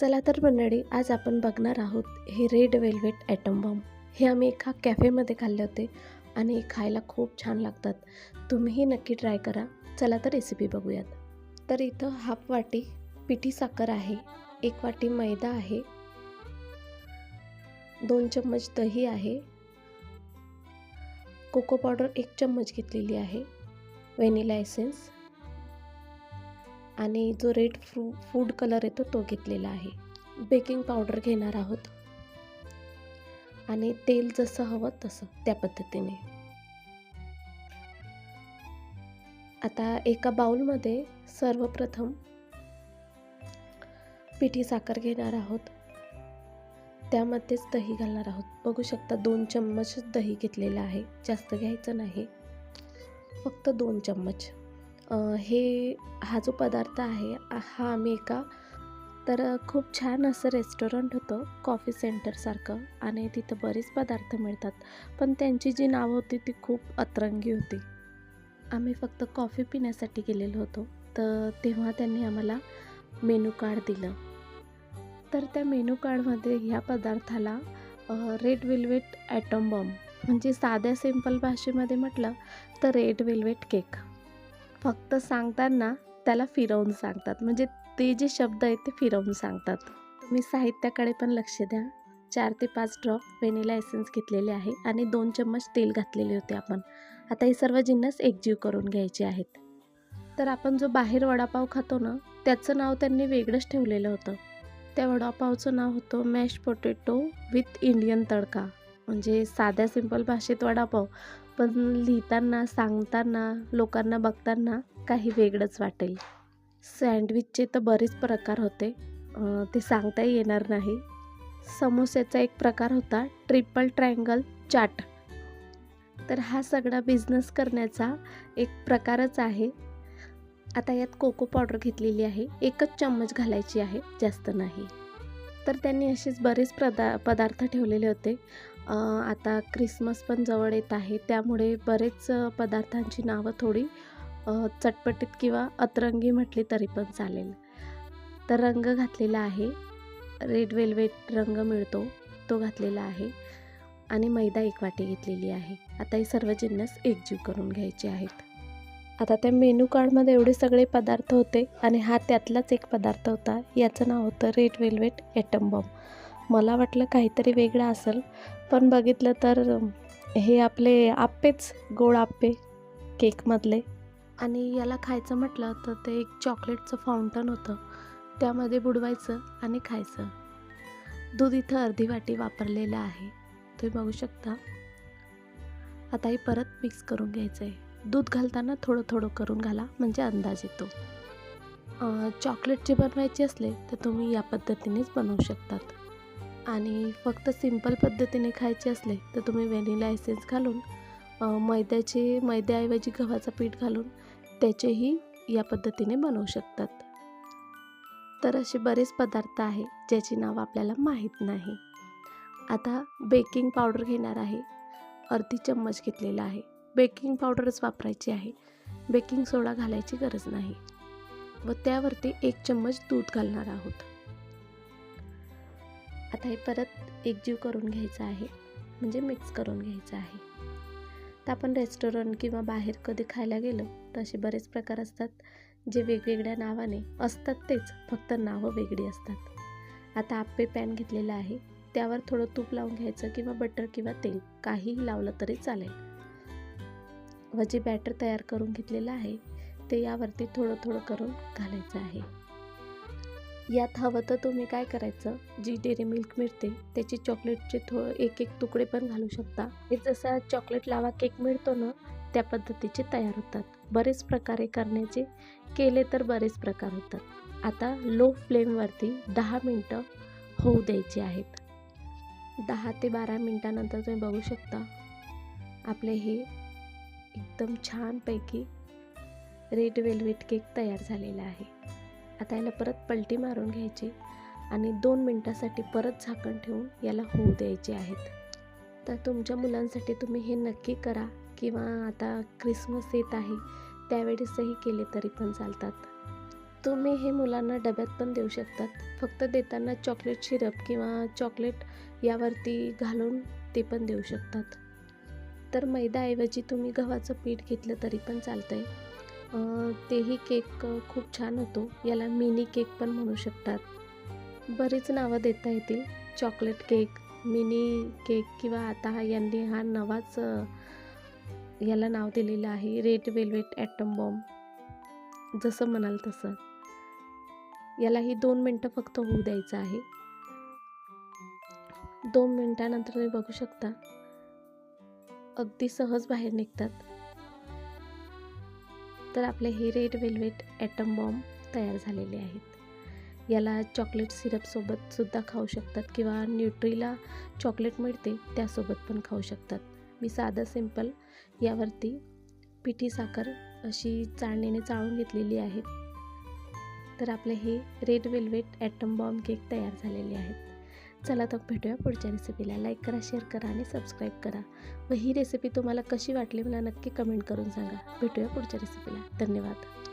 चला तर मंडळी आज आपण बघणार आहोत हे रेड वेल्वेट ॲटम बॉम्ब हे आम्ही एका कॅफेमध्ये खाल्ले होते आणि खायला खूप छान लागतात. तुम्हीही नक्की ट्राय करा. चला तर रेसिपी बघूयात. तर इथं हाफ वाटी पिठी साखर आहे एक वाटी मैदा आहे दोन चम्मच दही आहे कोको पावडर एक चम्मच घेतलेली आहे व्हॅनिला एसेन्स आणि जो रेड फ्रू फूड कलर येतो तो घेतलेला आहे. बेकिंग पावडर घेणार आहोत. आणि तेल जसं हवं तसं त्या पद्धतीने. आता एका बाउलमध्ये सर्वप्रथम पिठी साखर घेणार आहोत. त्यामध्येच दही घालणार आहोत. बघू शकता दोन चम्मच दही घेतलेलं आहे. जास्त घ्यायचं नाही. फक्त दोन चम्मच. हे हा जो पदार्थ आहे हा आम्ही एका तर खूप छान असं रेस्टॉरंट होतं कॉफी सेंटरसारखं आणि तिथं बरेच पदार्थ मिळतात. पण त्यांची जी नावं होती ती खूप अतरंगी होती. आम्ही फक्त कॉफी पिण्यासाठी गेलेलो होतो. तर तेव्हा त्यांनी आम्हाला मेनू कार्ड दिलं. तर त्या मेनू कार्डमध्ये ह्या पदार्थाला रेड वेल्वेट ॲटम बॉम्ब म्हणजे साध्या सिंपल भाषेमध्ये म्हटलं तर रेड वेल्वेट केक फक्त सांगताना त्याला फिरवून सांगतात. म्हणजे ते जे शब्द आहेत ते फिरवून सांगतात. तुम्ही साहित्याकडे पण लक्ष द्या. चार ते पाच ड्रॉप व्हेनिला एसेन्स घेतलेले आहे आणि दोन चम्मच तेल घातलेले होते आपण. आता हे सर्व जिन्नस एकजीव करून घ्यायचे आहेत. तर आपण जो बाहेर वडापाव खातो ना त्याचं नाव त्यांनी वेगळंच ठेवलेलं होतं. त्या वडापावचं नाव होतं मॅश पोटॅटो विथ इंडियन तडका. म्हणजे साध्या सिंपल भाषेत वडापाव. पण लिहिताना सांगताना लोकांना बघताना काही वेगळंच वाटेल. सँडविचचे तर बरेच प्रकार होते. ते सांगता येणार नाही. समोस्याचा एक प्रकार होता ट्रिपल ट्रायंगल चाट. तर हा सगळा बिझनेस करण्याचा एक प्रकारच आहे. आता यात कोको पावडर घेतलेली आहे. एकच चम्मच घालायची आहे जास्त नाही. तर त्यांनी असेच बरेच पदा पदार्थ ठेवलेले होते. आता क्रिसमस पण जवळ येत आहे. त्यामुळे बरेच पदार्थांची नावं थोडी चटपटीत किंवा अतरंगी म्हटली तरी पण चालेल. तर रंग घातलेला आहे. रेड वेल्वेट रंग मिळतो तो घातलेला आहे. आणि मैदा एक वाटी घेतलेली आहे. आता हे सर्व जिन्नस एकजीव करून घ्यायचे आहेत. आता त्या मेनू कार्डमध्ये एवढे सगळे पदार्थ होते आणि हा त्यातलाच एक पदार्थ होता. याचं नाव होतं रेड वेल्वेट ॲटम बॉम्ब. मला वाटलं काहीतरी वेगळं असेल पण बघितलं तर हे आपले आप्पेच गोड आप्पे केकमधले. आणि याला खायचं म्हटलं तर ते एक चॉकलेटचं फाउंटन होतं. त्यामध्ये बुडवायचं आणि खायचं. दूध इथं अर्धी वाटी वापरलेलं आहे. तुम्ही बघू शकता. आता हे परत मिक्स करून घ्यायचं आहे दूध घालताना थोडं थोडं करून घाला म्हणजे अंदाज येतो. चॉकलेटचे बनवायचे असले तर तुम्ही या पद्धतीनेच बनवू शकतात. आणि फक्त सिंपल पद्धतीने खायचे असले तर तुम्ही व्हॅनिला एसेन्स घालून मैद्याचे मैद्याऐवजी गव्हाचं पीठ घालून त्याचेही या पद्धतीने बनवू शकतात. तर असे बरेच पदार्थ आहे ज्याची नाव आपल्याला माहीत नाही. आता बेकिंग पावडर घेणार आहे. अर्धी चम्मच घेतलेला आहे. बेकिंग पावडरच वापरायची आहे. बेकिंग सोडा घालायची गरज नाही. व त्यावरती एक चम्मच दूध घालणार आहोत. आता हे परत एकजीव करून घ्यायचं आहे. म्हणजे मिक्स करून घ्यायचं आहे. तर आपण रेस्टॉरंट किंवा बाहेर कधी खायला गेलो तर असे बरेच प्रकार असतात जे वेगवेगळ्या नावाने असतात तेच फक्त नावं वेगळी असतात. आता आप्पे पॅन घेतलेलं आहे. त्यावर थोडं तूप लावून घ्यायचं किंवा बटर किंवा तेल काहीही लावलं तरी चालेल. व जे बॅटर तयार करून घेतलेलं आहे ते यावरती थोडं थोडं करून घालायचं आहे. यात हवं तर तुम्ही काय करायचं? जी डेअरी मिल्क मिळते त्याची चॉकलेटचे थो एक एक तुकडे पण घालू शकता. हे जसा चॉकलेट लावा केक मिळतो ना त्या पद्धतीचे तयार होतात. बरेच प्रकारे करण्याचे केले तर बरेच प्रकार होतात. आता लो फ्लेमवरती दहा मिनटं होऊ द्यायचे आहेत. दहा ते बारा मिनटानंतर तुम्ही बघू शकता आपले हे एकदम छानपैकी रेड वेल्वेट केक तयार झालेला आहे. आता याला परत पलटी मारून घ्यायची आणि दोन मिनटासाठी परत झाकण ठेवून याला होऊ द्यायचे आहेत. तर तुमच्या मुलांसाठी तुम्ही हे नक्की करा किंवा आता क्रिसमस येत आहे त्यावेळेसही केले तरी पण चालतात. तुम्ही हे मुलांना डब्यात पण देऊ शकतात. फक्त देताना चॉकलेट शिरप किंवा चॉकलेट यावरती घालून ते पण देऊ शकतात. तर मैदाऐवजी तुम्ही गव्हाचं पीठ घेतलं तरी पण चालतं आहे तेही केक खूप छान होतो. याला मिनी केक पण म्हणू शकतात. बरीच नावं देता येतील. चॉकलेट केक मिनी केक किंवा आता हा यांनी हा नवाच याला नाव दिलेलं आहे. Red velvet atom bomb. जसं म्हणाल तसं. यालाही दोन मिनटं फक्त होऊ द्यायचं आहे. दोन मिनटानंतर तुम्ही बघू शकता. अगदी सहज बाहेर निघतात. तर आपले हे रेड वेल्वेट ॲटम बॉम्ब तयार झालेले आहेत. याला चॉकलेट सिरपसोबत सुद्धा खाऊ शकतात किंवा न्यूट्रीला चॉकलेट मिळते त्यासोबत पण खाऊ शकतात. मी साधं सिंपल यावरती पिठी साखर अशी चाळणीने चाळून घेतलेली आहे. तर आपले हे red velvet atom bomb cake तयार झालेले आहेत. चला तर भेटूया पुढच्या रेसिपीला लाईक करा शेअर करा आणि सबस्क्राईब करा. व ही रेसिपी तुम्हाला कशी वाटली मला नक्की कमेंट करून सांगा. भेटूया पुढच्या रेसिपीला धन्यवाद.